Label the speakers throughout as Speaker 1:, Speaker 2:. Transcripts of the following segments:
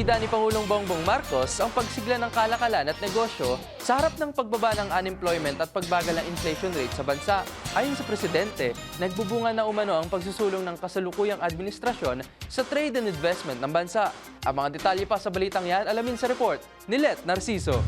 Speaker 1: Inida ni Pangulong Bongbong Marcos ang pagsigla ng kalakalan at negosyo sa harap ng pagbaba ng unemployment at pagbagal ng inflation rate sa bansa. Ayon sa Presidente, nagbubunga na umano ang pagsusulong ng kasalukuyang administrasyon sa trade and investment ng bansa. Ang mga detalye pa sa balitang yan, alamin sa report ni Let Narciso.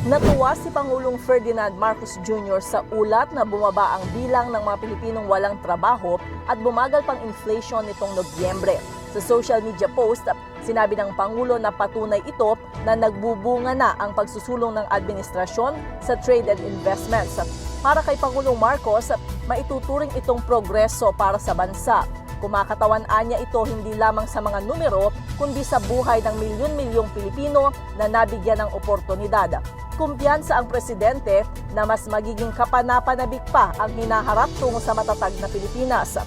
Speaker 2: Natuwa si Pangulong Ferdinand Marcos Jr. sa ulat na bumaba ang bilang ng mga Pilipinong walang trabaho at bumagal pang inflation nitong Nobyembre. Sa social media post, sinabi ng Pangulo na patunay ito na nagbubunga na ang pagsusulong ng administrasyon sa trade and investments. Para kay Pangulong Marcos, maituturing itong progreso para sa bansa. Kumakatawan niya ito hindi lamang sa mga numero, kundi sa buhay ng milyon-milyong Pilipino na nabigyan ng oportunidad. Kumpiyansa ang presidente na mas magiging kapanapanabik pa ang hinaharap tungo sa matatag na Pilipinas.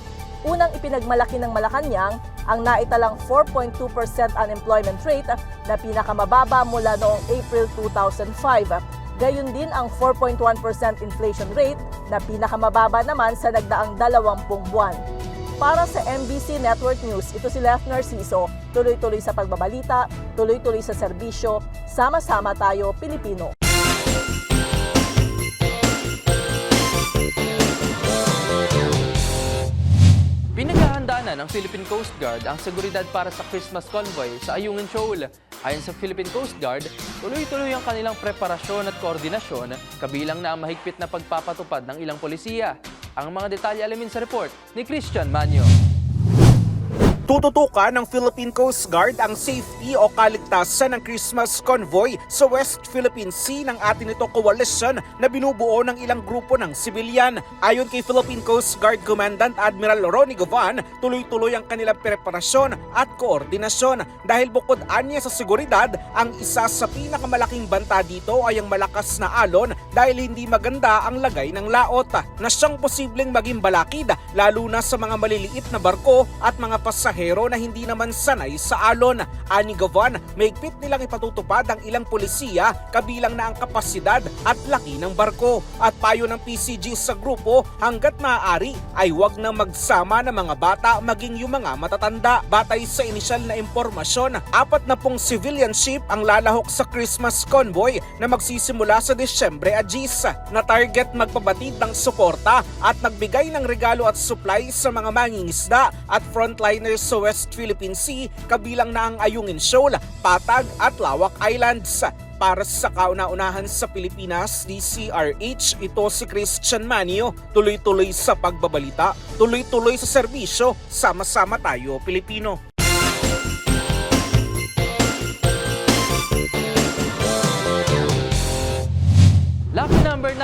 Speaker 2: Unang ipinagmalaki ng Malacanang ang naitalang 4.2% unemployment rate na pinakamababa mula noong April 2005. Gayun din ang 4.1% inflation rate na pinakamababa naman sa nagdaang 20 buwan. Para sa MBC Network News, ito si Lef Narciso. Tuloy-tuloy sa pagbabalita, tuloy-tuloy sa serbisyo, sama-sama tayo Pilipino.
Speaker 1: Pinaghahandaan na ng Philippine Coast Guard ang seguridad para sa Christmas convoy sa Ayungin Shoal. Ayon sa Philippine Coast Guard, tuloy-tuloy ang kanilang preparasyon at koordinasyon kabilang na ang mahigpit na pagpapatupad ng ilang polisiya. Ang mga detalye alamin sa report ni Christian Manyo.
Speaker 3: Tututukan ng Philippine Coast Guard ang safety o kaligtasan ng Christmas convoy sa West Philippine Sea ng atin ito coalition na binubuo ng ilang grupo ng sibilyan. Ayon kay Philippine Coast Guard Commandant Admiral Ronnie Govan, tuloy-tuloy ang kanilang preparasyon at koordinasyon dahil bukod anya sa seguridad, ang isa sa pinakamalaking banta dito ay ang malakas na alon dahil hindi maganda ang lagay ng laot na siyang posibleng maging balakid lalo na sa mga maliliit na barko at mga pasahero na hindi naman sanay sa alon. Ani Govan, maigpit nilang ipatutupad ang ilang polisiya kabilang na ang kapasidad at laki ng barko. At payo ng PCG sa grupo hanggat maaari ay wag na magsama ng mga bata maging yung mga matatanda. Batay sa inisyal na impormasyon, apat na pong civilian ship ang lalahok sa Christmas convoy na magsisimula sa Disyembre Agis na target magpabatid ng suporta at nagbigay ng regalo at supply sa mga mangingisda at frontliners sa West Philippine Sea kabilang na ang Ayungin Shoal, Patag at Lawak Islands. Para sa kauna-unahan sa Pilipinas, DCRH, ito si Christian Manio. Tuloy-tuloy sa pagbabalita, tuloy-tuloy sa serbisyo, sama-sama tayo Pilipino.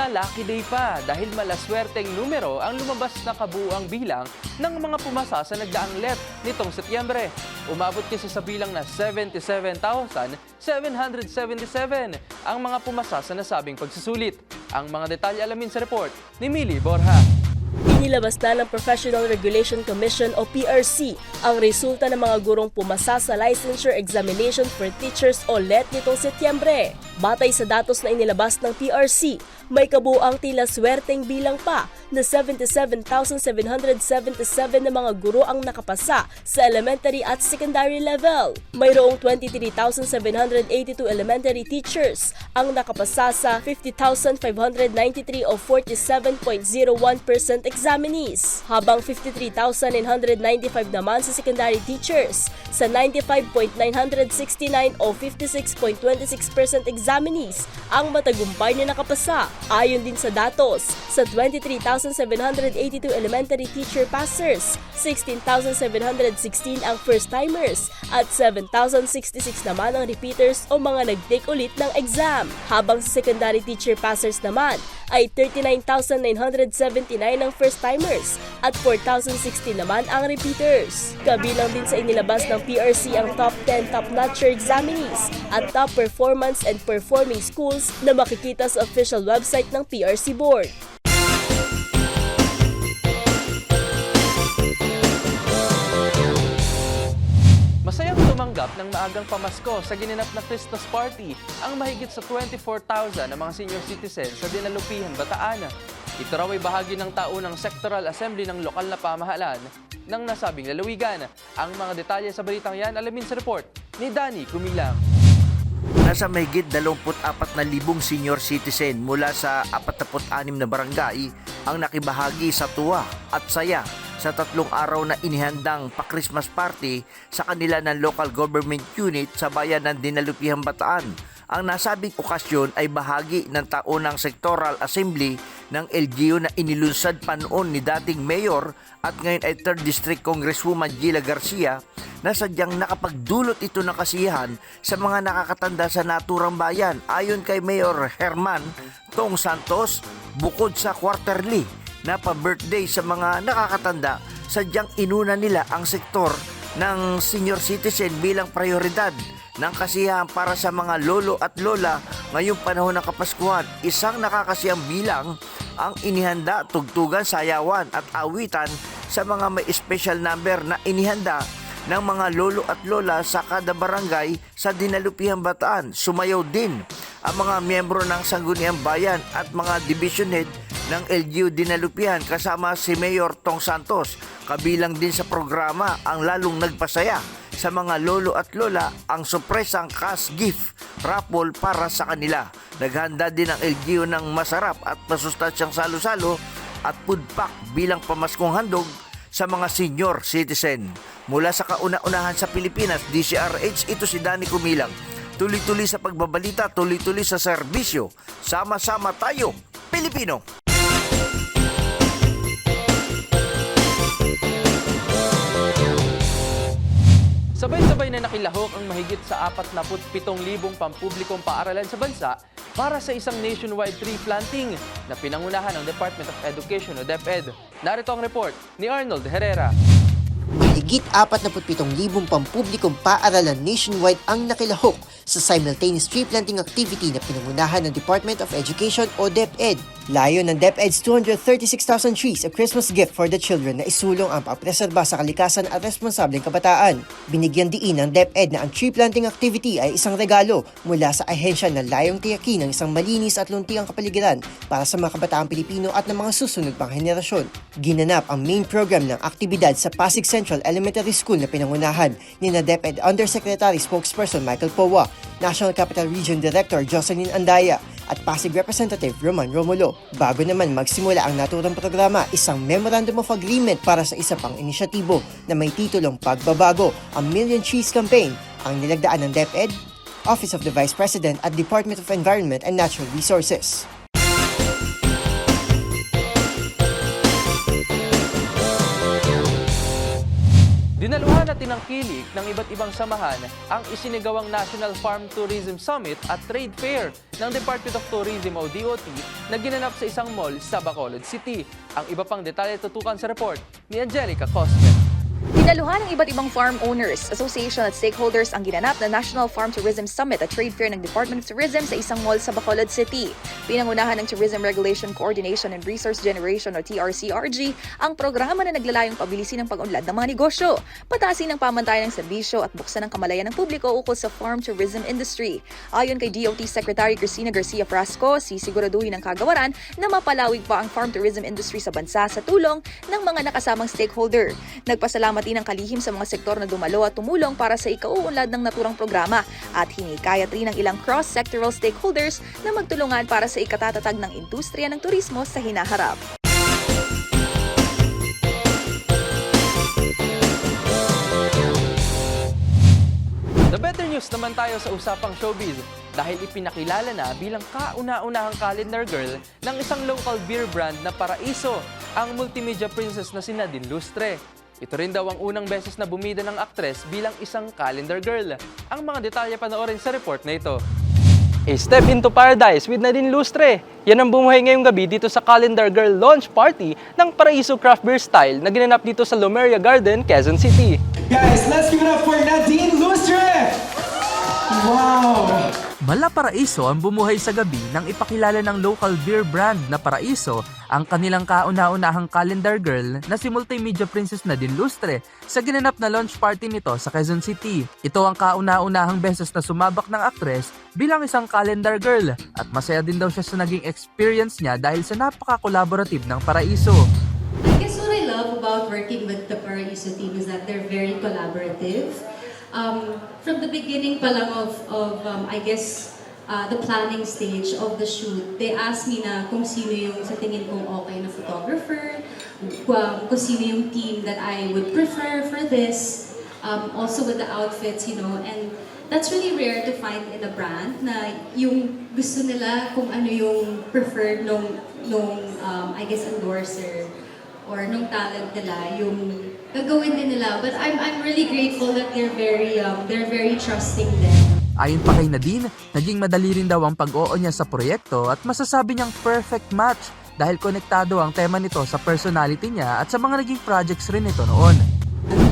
Speaker 1: Na lucky day pa dahil malaswerteng numero ang lumabas na kabuuang bilang ng mga pumasa sa nagdaang let nitong Setyembre. Umabot kasi sa bilang na 77,777 ang mga pumasa sa nasabing pagsusulit. Ang mga detalye alamin sa report ni Millie Borja.
Speaker 4: Inilabas na ng Professional Regulation Commission o PRC ang resulta ng mga gurong pumasa sa Licensure Examination for Teachers o LET nitong Setyembre. Batay sa datos na inilabas ng PRC, may kabuang tila swerteng bilang pa na 77,777 na mga guro ang nakapasa sa elementary at secondary level. Mayroong 23,782 elementary teachers ang nakapasa sa 50,593 o 47.01% examinees, habang 53,995 naman sa secondary teachers sa 95.969 o 56.26% examinees ang matagumpay na nakapasa. Ayon din sa datos, sa 23,782 elementary teacher passers, 16,716 ang first-timers at 7,066 naman ang repeaters o mga nag-take ulit ng exam. Habang sa secondary teacher passers naman ay 39,979 ang first-timers at 4,060 naman ang repeaters. Kabilang din sa inilabas ng PRC ang top 10 top-notcher examinees at top performance and performing schools na makikita sa official website ng PRC Board.
Speaker 1: Masayang tumanggap ng maagang pamasko sa ginanap na Christmas party ang mahigit sa 24,000 na mga senior citizens sa Dinalupihan, Bataan. Ito raw ay bahagi ng taunang sectoral assembly ng lokal na pamahalaan ng nasabing lalawigan. Ang mga detalye sa balitang yan alamin sa report ni Danny Kumilang.
Speaker 5: Nasa mahigit 24,000 senior citizen mula sa 46 na barangay ang nakibahagi sa tuwa at saya sa tatlong araw na inihandang pa-Christmas party sa kanila ng local government unit sa bayan ng Dinalupihan Bataan. Ang nasabing okasyon ay bahagi ng taunang sectoral assembly ng LGU na inilunsad pa noon ni dating mayor at ngayon ay 3rd District Congresswoman Gila Garcia na sadyang nakapagdulot ito ng kasiyahan sa mga nakakatanda sa naturang bayan. Ayon kay Mayor Herman Tong Santos, bukod sa quarterly na pa-birthday sa mga nakakatanda, sadyang inuna nila ang sektor ng senior citizen bilang prioridad ng kasiyahan para sa mga lolo at lola ngayong panahon ng Kapaskuhan. Isang nakakasiyang bilang ang inihanda, tugtugan, sayawan at awitan sa mga may special number na inihanda ng mga lolo at lola sa kada barangay sa Dinalupihan Bataan. Sumayaw din ang mga miyembro ng Sangguniang Bayan at mga division head ng LGU Dinalupihan kasama si Mayor Tong Santos. Kabilang din sa programa ang lalong nagpasaya sa mga lolo at lola ang sorpresang cash gift raffle para sa kanila. Naghanda din ang LGU ng masarap at masustansyang salo-salo at food pack bilang pamaskong handog sa mga senior citizen. Mula sa kauna-unahan sa Pilipinas, DCRH, ito si Danny Kumilang. Tuloy-tuloy sa pagbabalita, tuloy-tuloy sa serbisyo. Sama-sama tayo, Pilipino!
Speaker 1: Sabay-sabay na nakilahok ang mahigit sa 47,000 pampublikong paaralan sa bansa para sa isang nationwide tree planting na pinangunahan ng Department of Education o DepEd. Narito ang report ni Arnold Herrera.
Speaker 6: Higit 47,000 pampublikong paaralan nationwide ang nakilahok sa simultaneous tree planting activity na pinangunahan ng Department of Education o DepEd. Layo ng DepEd's 236,000 trees, a Christmas gift for the children na isulong ang pagpreserba sa kalikasan at responsableng kabataan. Binigyan diin ng DepEd na ang tree planting activity ay isang regalo mula sa ahensya na layong tiyakin ng isang malinis at luntiang kapaligiran para sa mga kabataang Pilipino at ng mga susunod pang henerasyon. Ginanap ang main program ng aktibidad sa Pasig Central Elementary School na pinangunahan ni na DepEd Undersecretary Spokesperson Michael Powa, National Capital Region Director Jocelyn Andaya, at Pasig Representative Roman Romulo. Bago naman magsimula ang naturang programa, isang Memorandum of Agreement para sa isa pang inisyatibo na may titulong Pagbabago, ang Million Trees Campaign, ang nilagdaan ng DepEd, Office of the Vice President at Department of Environment and Natural Resources.
Speaker 1: Dinaluhan at tinangkilik ng iba't ibang samahan ang isinigawang National Farm Tourism Summit at Trade Fair ng Department of Tourism o DOT na ginanap sa isang mall sa Bacolod City. Ang iba pang detalye tutukan sa report ni Angelica Cosme.
Speaker 7: Dinaluhan ng iba't ibang farm owners, association at stakeholders ang ginanap na National Farm Tourism Summit at trade fair ng Department of Tourism sa isang mall sa Bacolod City. Pinangunahan ng Tourism Regulation Coordination and Resource Generation o TRCRG ang programa na naglalayong pabilisin ang pag-unlad ng mga negosyo, patasin ang pamantayan ng serbisyo at buksan ang kamalayan ng publiko ukol sa farm tourism industry. Ayon kay DOT Secretary Cristina Garcia Frasco, sisiguraduhin ng kagawaran na mapalawig pa ang farm tourism industry sa bansa sa tulong ng mga nakasamang stakeholder. Nagpasalamat din ang kalihim sa mga sektor na dumalo at tumulong para sa ikauunlad ng naturang programa at hinikayat rin ng ilang cross-sectoral stakeholders na magtulungan para sa ikatatatag ng industriya ng turismo sa hinaharap.
Speaker 1: The better news naman tayo sa usapang showbiz dahil ipinakilala na bilang kauna-unahang calendar girl ng isang local beer brand na paraiso ang multimedia princess na si Nadine Lustre. Ito rin daw ang unang beses na bumida ng aktres bilang isang calendar girl. Ang mga detalye panoorin sa report na ito. A Step into Paradise with Nadine Lustre. Yan ang bumuhay ngayong gabi dito sa Calendar Girl launch party ng Paraiso Craft Beer Style na ginanap dito sa Lumeria Garden, Quezon City.
Speaker 8: Guys, let's give it up for Nadine Lustre!
Speaker 1: Mala Paraiso ang bumuhay sa gabi nang ipakilala ng local beer brand na Paraiso ang kanilang kauna-unahang calendar girl na si multimedia princess Nadine Lustre sa ginanap na launch party nito sa Quezon City. Ito ang kauna-unahang beses na sumabak ng aktres bilang isang calendar girl at masaya din daw siya sa naging experience niya dahil sa napaka-collaborative ng Paraiso.
Speaker 9: I guess what I love about working with the Paraiso team is that they're very collaborative. Um, from the beginning pa of, of um, I guess, uh, the planning stage of the shoot, they asked me na kung sino yung sa tingin kong okay na photographer, kung, kung sino yung team that I would prefer for this, um, also with the outfits, you know, and that's really rare to find in a brand na yung gusto nila kung ano yung preferred nung, nung um, I guess, endorser or nung talent nila, yung gagawin din nila. But I'm, I'm really grateful that they're very, um, they're very trusting din.
Speaker 1: Ayon pa kay Nadine, naging madali rin daw ang pag-oo niya sa proyekto at masasabi niyang perfect match dahil konektado ang tema nito sa personality niya at sa mga naging projects rin ito noon.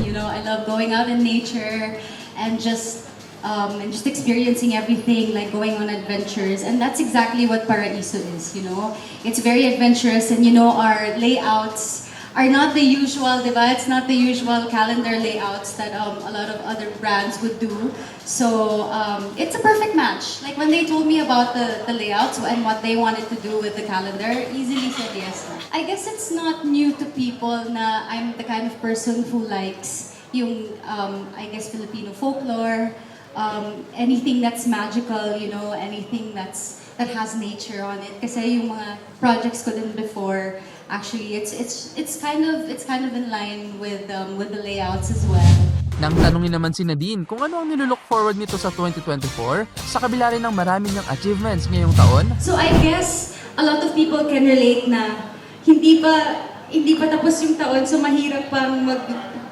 Speaker 9: You know, I love going out in nature and just um, and just experiencing everything, like going on adventures, and that's exactly what Paraiso is. You know, it's very adventurous, and you know our layouts are not the usual, diba? It's not the usual calendar layouts that um, a lot of other brands would do. So um, it's a perfect match. Like when they told me about the, the layouts and what they wanted to do with the calendar, easily said yes. I guess it's not new to people na I'm the kind of person who likes yung, um, I guess, Filipino folklore, um, anything that's magical, you know, anything that's that has nature on it. Kasi yung mga projects ko din before, actually, it's it's it's kind of it's kind of in line with um, with the layouts as well.
Speaker 1: Nang tanungin naman si Nadine kung ano ang nilulook forward nito sa 2024, sa kabila rin ng marami niyang achievements ngayong taon,
Speaker 9: So I guess a lot of people can relate na hindi pa hindi pa tapos yung taon so mahirap pang mag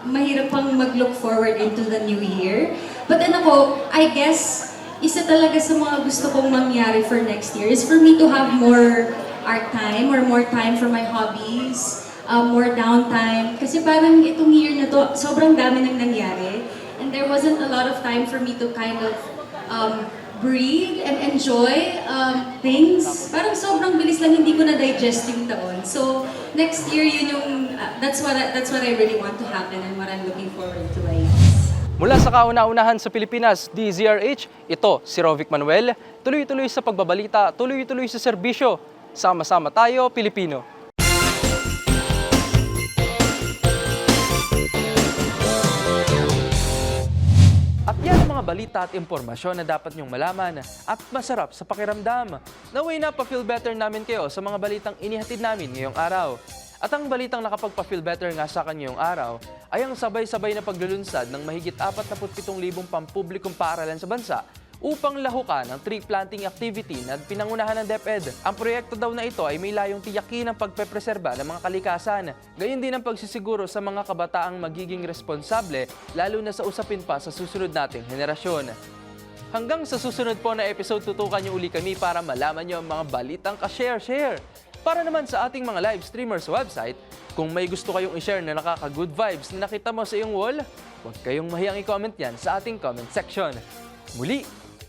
Speaker 9: mahirap pang mag-look forward into the new year. But then ako, I guess isa talaga sa mga gusto kong mangyari for next year is for me to have more art time or more time for my hobbies, um, more downtime. Kasi parang itong year na to, sobrang dami nang nangyari. And there wasn't a lot of time for me to kind of um, breathe and enjoy um, things. Parang sobrang bilis lang hindi ko na-digest yung taon. So, next year, yun yung, uh, that's, what I, that's what I really want to happen and what I'm looking forward to, I.
Speaker 1: Mula sa kauna-unahan sa Pilipinas, DZRH, ito si Rovic Manuel, tuloy-tuloy sa pagbabalita, tuloy-tuloy sa serbisyo. Sama-sama tayo, Pilipino. At yan ang mga balita at impormasyon na dapat niyong malaman at masarap sa pakiramdam. Naway na pa-feel better namin kayo sa mga balitang inihatid namin ngayong araw. At ang balitang nakapagpa-feel better nga sa kanyang araw ay ang sabay-sabay na paglulunsad ng mahigit 47,000 pampublikong paaralan sa bansa upang lahukan ang tree planting activity na pinangunahan ng DepEd. Ang proyekto daw na ito ay may layong tiyakin ang pagpepreserba ng mga kalikasan. Gayon din ang pagsisiguro sa mga kabataang magiging responsable lalo na sa usapin pa sa susunod nating henerasyon. Hanggang sa susunod po na episode, tutukan niyo uli kami para malaman niyo ang mga balitang ka-share-share. Para naman sa ating mga live streamers website, kung may gusto kayong i-share na nakaka-good vibes na nakita mo sa iyong wall, huwag kayong mahiyang i-comment yan sa ating comment section. Muli,